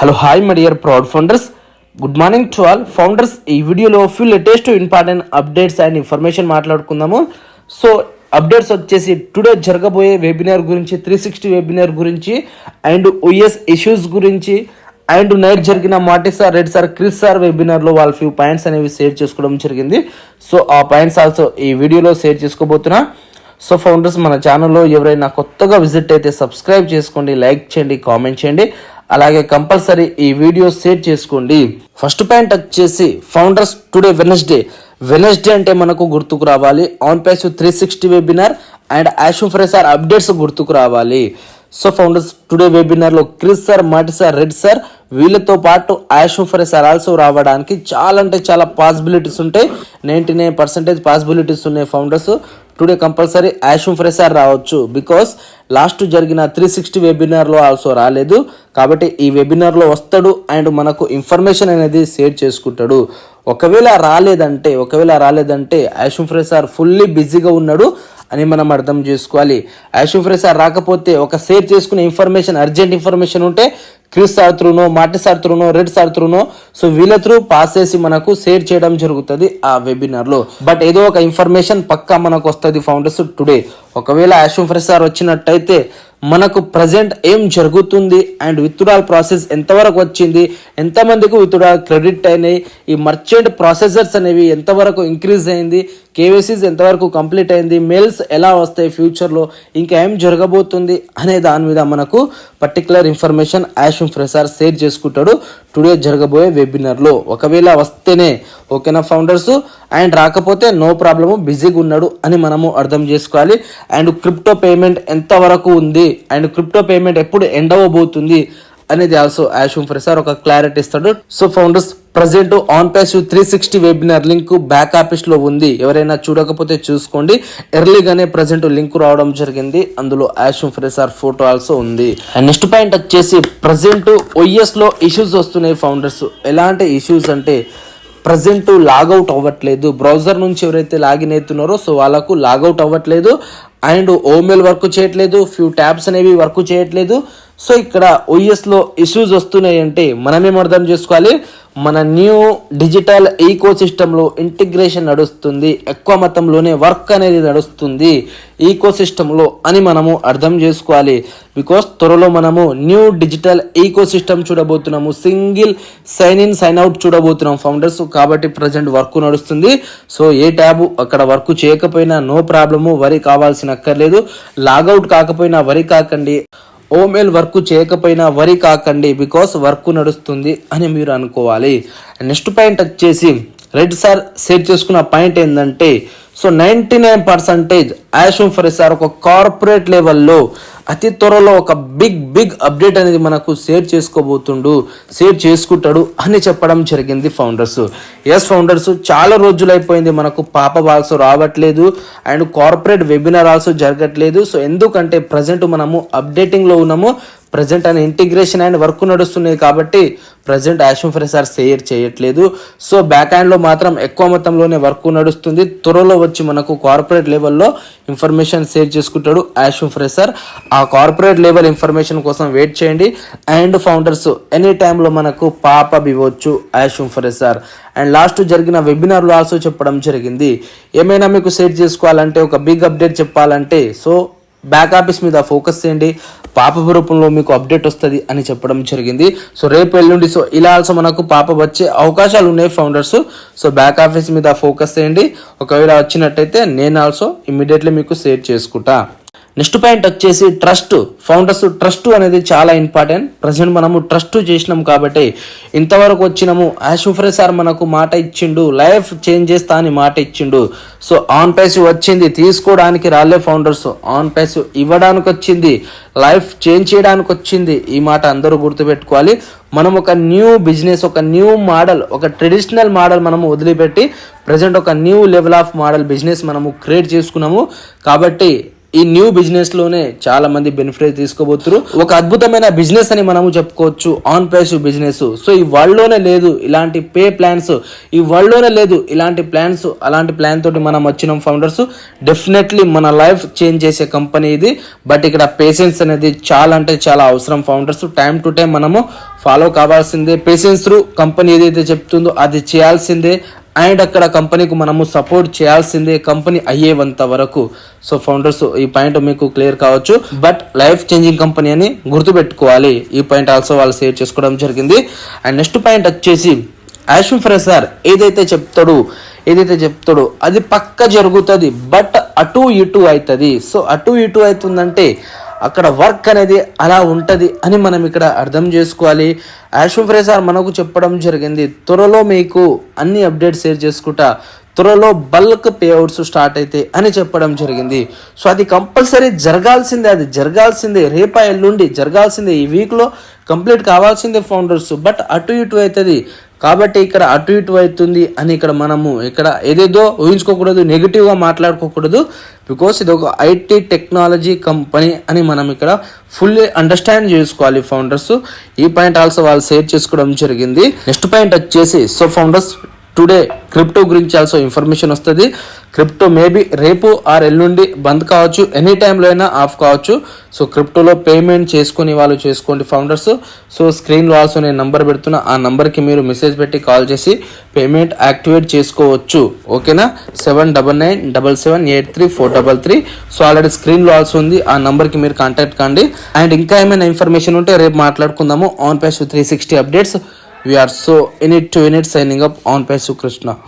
Hello hi my dear proud founders good morning to all founders ఈ వీడియోలో few latest important updates and information మాట్లాడుకుందాము. So updates వచ్చేసి today జరగబోయే webinar గురించి three sixty webinar గురించి and OS issues గురించి and night జరిగిన Matty sir Red sir Chris sir వెబినార్లో వాళ్ళ ఫ్యూ పాయింట్స్ అనేవి షేర్ చేసుకోవడం జరిగింది. సో ఆ పాయింట్స్ ఆల్సో ఈ వీడియోలో షేర్ చేసుకోబోతున్నా. సో ఫౌండర్స్ మన ఛానల్లో ఎవరైనా కొత్తగా విజిట్ అయితే సబ్స్క్రైబ్ చేసుకోండి లైక్ చేయండి కామెంట్ చేయండి. అలాగే కంపల్సరీ ఈ వీడియో షేర్ చేసుకోండి. ఫస్ట్ పాయింట్ వచ్చేసి ఫౌండర్స్ టుడే వెనస్డే. వెనస్డే అంటే మనకు గుర్తుకు రావాలి. OnPassive three sixty webinar and Ash ఫ్రెసార్ updates గుర్తుకు రావాలి. So founders today వెబినార్లో Chris sir Matty sir Red sir వీళ్ళతో పాటు యాషు సార్ ఆల్సో రావడానికి చాలా అంటే చాలా పాసిబిలిటీస్ ఉంటాయి. నైంటీ నైన్ పర్సెంటేజ్ పాసిబిలిటీస్ ఉన్నాయి ఫౌండర్స్. టుడే కంపల్సరీ యాషు ఫ్రెషర్ రావచ్చు. బికాస్ లాస్ట్ జరిగిన త్రీ సిక్స్టీ వెబినార్లో ఆల్సో రాలేదు. కాబట్టి ఈ వెబినార్లో వస్తాడు అండ్ మనకు ఇన్ఫర్మేషన్ అనేది షేర్ చేసుకుంటాడు. ఒకవేళ రాలేదంటే ఒకవేళ రాలేదంటే యాషు ఫ్రెసార్ ఫుల్లీ బిజీగా ఉన్నాడు అని మనం అర్థం చేసుకోవాలి. యాషుఫ్రే ఫ్రెషర్ రాకపోతే ఒక షేర్ చేసుకునే ఇన్ఫర్మేషన్ అర్జెంట్ ఇన్ఫర్మేషన్ ఉంటే క్రిస్ సార్ త్రూనో మాటి సార్ త్రూనో రెడ్ సార్ త్రూనో సో వీళ్ళ త్రూ పాస్ చేసి మనకు షేర్ చేయడం జరుగుతుంది ఆ వెబినార్లో బట్ ఏదో ఒక ఇన్ఫర్మేషన్ పక్కా మనకు వస్తుంది ఫౌండర్స్ టుడే. ఒకవేళ యాషుఫ్రే సార్ వచ్చినట్టయితే మనకు ప్రజెంట్ ఏం జరుగుతుంది అండ్ విత్డ్రాల్ ప్రాసెస్ ఎంతవరకు వచ్చింది ఎంతమందికి విత్డ్రాల్ క్రెడిట్ అయినాయి ఈ మర్చెంట్ ప్రాసెసర్స్ అనేవి ఎంతవరకు ఇంక్రీజ్ అయింది కేవైసీస్ ఎంతవరకు కంప్లీట్ అయింది మెయిల్స్ ఎలా వస్తాయి ఫ్యూచర్లో ఇంకా ఏం జరగబోతుంది అనే దాని మీద మనకు పర్టికులర్ ఇన్ఫర్మేషన్ యాషుమ్ ఫ్రెసార్ షేర్ చేసుకుంటాడు. టుడే జరగబోయే వెబినార్లో. ఒకవేళ వస్తేనే ఓకేనా ఫౌండర్స్? అండ్ రాకపోతే నో ప్రాబ్లము బిజీగా ఉన్నాడు అని మనము అర్థం చేసుకోవాలి. అండ్ క్రిప్టో పేమెంట్ ఎంతవరకు ఉంది? అండ్ క్రిప్టో పేమెంట్ ఎప్పుడు ఎండ్ అవ్వబోతుంది? అనేది ఆల్సో యాషుమ్ ఫ్రెసార్ ఒక క్లారిటీ ఇస్తాడు. So founders present OnPassive three sixty webinar link back ఆఫీస్లో ఉంది. ఎవరైనా చూడకపోతే చూసుకోండి. ఎర్లీగానే ప్రజెంట్ లింక్ రావడం జరిగింది. అందులో యాషుమ్ ఫ్రెసార్ ఫోటో ఆల్సో ఉంది. అండ్ నెక్స్ట్ పాయింట్ వచ్చేసి ప్రజెంట్ OS లో ఇష్యూస్ వస్తున్నాయి ఫౌండర్స్ ఎలాంటి ఇష్యూస్ అంటే ప్రజెంట్ లాగౌట్ అవ్వట్లేదు. బ్రౌజర్ నుంచి ఎవరైతే లాగిన్ అవుతున్నారో సో వాళ్ళకు లాగౌట్ అవ్వట్లేదు. అండ్ ఓమెల్ వర్క్ చేయట్లేదు ఫ్యూ ట్యాబ్స్ అనేవి వర్క్ చేయట్లేదు. సో ఇక్కడ ఓఎస్లో ఇష్యూస్ వస్తున్నాయి అంటే మనమేం అర్థం చేసుకోవాలి? మన న్యూ డిజిటల్ ఈకో సిస్టంలో ఇంటిగ్రేషన్ నడుస్తుంది ఎక్కువ మతంలోనే వర్క్ అనేది నడుస్తుంది ఈకో సిస్టంలో అని మనము అర్థం చేసుకోవాలి. బికాస్ త్వరలో మనము న్యూ డిజిటల్ ఈకో సిస్టమ్ చూడబోతున్నాము single sign in sign out చూడబోతున్నాం ఫౌండర్స్. కాబట్టి ప్రజెంట్ వర్క్ నడుస్తుంది. సో ఏ ట్యాబ్ అక్కడ వర్క్ చేయకపోయినా నో ప్రాబ్లము వరి కావాల్సిన అక్కర్లేదు లాగౌట్ కాకపోయినా వరి కాకండి. ఓమెల్ వర్క్ చేయకపోయినా వరి కాకండి. బికాస్ వర్క్ నడుస్తుంది అని మీరు అనుకోవాలి. నెక్స్ట్ పాయింట్ వచ్చేసి రెడ్ సార్ షేర్ చేసుకున్న పాయింట్ ఏంటంటే so ninety nine percentage Ash Mufareh sir ఒక కార్పొరేట్ లెవెల్లో అతి త్వరలో ఒక బిగ్ బిగ్ అప్డేట్ అనేది మనకు షేర్ చేసుకోబోతుండు షేర్ చేసుకుంటాడు అని చెప్పడం జరిగింది ఫౌండర్స్ ఎస్ ఫౌండర్స్ చాలా రోజులు అయిపోయింది మనకు పాప బాల్స్ రావట్లేదు అండ్ కార్పొరేట్ వెబినార్ ఆల్సో జరగట్లేదు. సో ఎందుకంటే ప్రజెంట్ మనము అప్డేటింగ్లో ఉన్నాము. ప్రజెంట్ ఆయన ఇంటిగ్రేషన్ అండ్ వర్క్ నడుస్తున్నాయి కాబట్టి ప్రజెంట్ యాషుమ్ ఫ్రెసార్ షేర్ చేయట్లేదు. సో బ్యాక్ హ్యాండ్లో మాత్రం ఎక్కువ మొత్తంలోనే వర్క్ నడుస్తుంది. త్వరలో వచ్చి మనకు కార్పొరేట్ లెవెల్లో ఇన్ఫర్మేషన్ షేర్ చేసుకుంటాడు యాషుమ్ ఫ్రెసర్ ఆ కార్పొరేట్ లెవెల్ ఇన్ఫర్మేషన్ కోసం వెయిట్ చేయండి. అండ్ ఫౌండర్స్ ఎనీ టైంలో మనకు పాప ఇవ్వచ్చు యాషుమ్ ఫ్రెసర్ అండ్ లాస్ట్ జరిగిన వెబినార్లో ఆల్సో చెప్పడం జరిగింది. ఏమైనా మీకు షేర్ చేసుకోవాలంటే ఒక బిగ్ అప్డేట్ చెప్పాలంటే సో బ్యాక్ ఆఫీస్ మీద ఫోకస్ చేయండి. పాప రూపంలో మీకు అప్డేట్ వస్తుంది అని చెప్పడం జరిగింది. సో రేపు ఎల్లుండి సో ఇలా ఆల్సో మనకు పాప వచ్చే అవకాశాలు ఉన్నాయి ఫౌండర్స్ సో బ్యాక్ ఆఫీస్ మీద ఫోకస్ చేయండి. ఒకవేళ వచ్చినట్టయితే నేను ఆల్సో ఇమ్మీడియట్లీ మీకు షేర్ చేసుకుంటా. నెక్స్ట్ పాయింట్ వచ్చేసి ట్రస్ట్ ఫౌండర్స్ ట్రస్ట్ అనేది చాలా ఇంపార్టెంట్. ప్రజెంట్ మనము ట్రస్ట్ చేసినాం కాబట్టి ఇంతవరకు వచ్చినాము. ఆశుఫ్రే సార్ మనకు మాట ఇచ్చిండు లైఫ్ చేంజ్ చేస్తా అని మాట ఇచ్చిండు. సో ఆన్ పేస్ వచ్చింది తీసుకోవడానికి రాలే ఫౌండర్స్. ఆన్ పేస్ ఇవ్వడానికి వచ్చింది లైఫ్ చేంజ్ చేయడానికి వచ్చింది. ఈ మాట అందరూ గుర్తుపెట్టుకోవాలి. మనం ఒక న్యూ బిజినెస్ ఒక న్యూ మోడల్ ఒక ట్రెడిషనల్ మోడల్ మనము వదిలిపెట్టి ప్రజెంట్ ఒక new level of model business మనము క్రియేట్ చేసుకున్నాము. కాబట్టి ఈ న్యూ బిజినెస్లోనే చాలా మంది బెనిఫిట్ తీసుకోబోతున్నారు ఒక అద్భుతమైన బిజినెస్ అని మనము చెప్పుకోవచ్చు. On face business. సో ఈ వరల్డ్లోనే లేదు ఇలాంటి పే ప్లాన్స్. ఈ వరల్డ్లోనే లేదు ఇలాంటి ప్లాన్స్. అలాంటి ప్లాన్ తోటి మనం వచ్చిన ఫౌండర్స్. డెఫినెట్లీ మన లైఫ్ చేంజ్ చేసే కంపెనీ ఇది. బట్ ఇక్కడ పేషెన్స్ అనేది చాలా అంటే చాలా అవసరం ఫౌండర్స్. టైం టు టైం మనము ఫాలో కావాల్సిందే. పేషెన్స్ త్రూ కంపెనీ ఏదైతే చెప్తుందో అది చేయాల్సిందే. అండ్ అక్కడ కంపెనీకి మనము సపోర్ట్ చేయాల్సిందే కంపెనీ అయ్యేంత వరకు. సో ఫౌండర్స్ ఈ పాయింట్ మీకు క్లియర్ కావచ్చు. బట్ లైఫ్ చేంజింగ్ కంపెనీ అని గుర్తుపెట్టుకోవాలి. ఈ పాయింట్ ఆల్సో వాళ్ళు షేర్ చేసుకోవడం జరిగింది. అండ్ నెక్స్ట్ పాయింట్ వచ్చేసి యాష్మి సార్ ఏదైతే చెప్తాడు ఏదైతే చెప్తాడో అది పక్క జరుగుతుంది. బట్ అటు ఇటు అవుతుంది. సో అటు ఇటు అవుతుందంటే అక్కడ వర్క్ అనేది అలా ఉంటుంది అని మనం ఇక్కడ అర్థం చేసుకోవాలి. యాష్మి సార్ మనకు చెప్పడం జరిగింది త్వరలో మీకు అన్ని అప్డేట్స్ షేర్ చేసుకుంటా. త్వరలో బల్క్ పేఅవుట్స్ స్టార్ట్ అయితే అని చెప్పడం జరిగింది. సో అది కంపల్సరీ జరగాల్సిందే అది జరగాల్సిందే. రేపా ఎల్లుండి జరగాల్సిందే. ఈ వీక్లో కంప్లీట్ కావాల్సిందే ఫౌండర్స్. బట్ అటు ఇటు అవుతుంది. కాబట్టి ఇక్కడ అటు ఇటు అవుతుంది అని ఇక్కడ మనము ఇక్కడ ఏదేదో ఊహించుకోకూడదు నెగిటివ్గా మాట్లాడుకోకూడదు. బికాస్ ఇది ఒక ఐటీ టెక్నాలజీ కంపెనీ అని మనం ఇక్కడ ఫుల్లీ అండర్స్టాండ్ చేసుకోవాలి ఫౌండర్స్. ఈ పాయింట్ ఆల్సో వాళ్ళు షేర్ చేసుకోవడం జరిగింది. నెక్స్ట్ పాయింట్ వచ్చేసి సో ఫౌండర్స్ టుడే క్రిప్టో గురించి ఆల్సో ఇన్ఫర్మేషన్ వస్తుంది. క్రిప్టో మేబీ రేపు ఆర్ ఎల్లుండి బంద్ కావచ్చు ఎనీ టైంలో అయినా ఆఫ్ కావచ్చు. సో క్రిప్టోలో పేమెంట్ చేసుకుని వాళ్ళు చేసుకోండి ఫౌండర్స్. సో స్క్రీన్లో ఆల్సో నేను నంబర్ పెడుతున్నా ఆ నంబర్కి మీరు మెసేజ్ పెట్టి కాల్ చేసి పేమెంట్ యాక్టివేట్ చేసుకోవచ్చు. ఓకేనా? Seven double nine double seven eight three four double three. So already స్క్రీన్లో ఆల్సో ఉంది ఆ నంబర్కి మీరు కాంటాక్ట్ కండి. అండ్ ఇంకా ఏమైనా ఇన్ఫర్మేషన్ ఉంటే రేపు మాట్లాడుకుందాము. OnPassive three sixty updates. We are so in it to win it signing up on Pesu Krishna.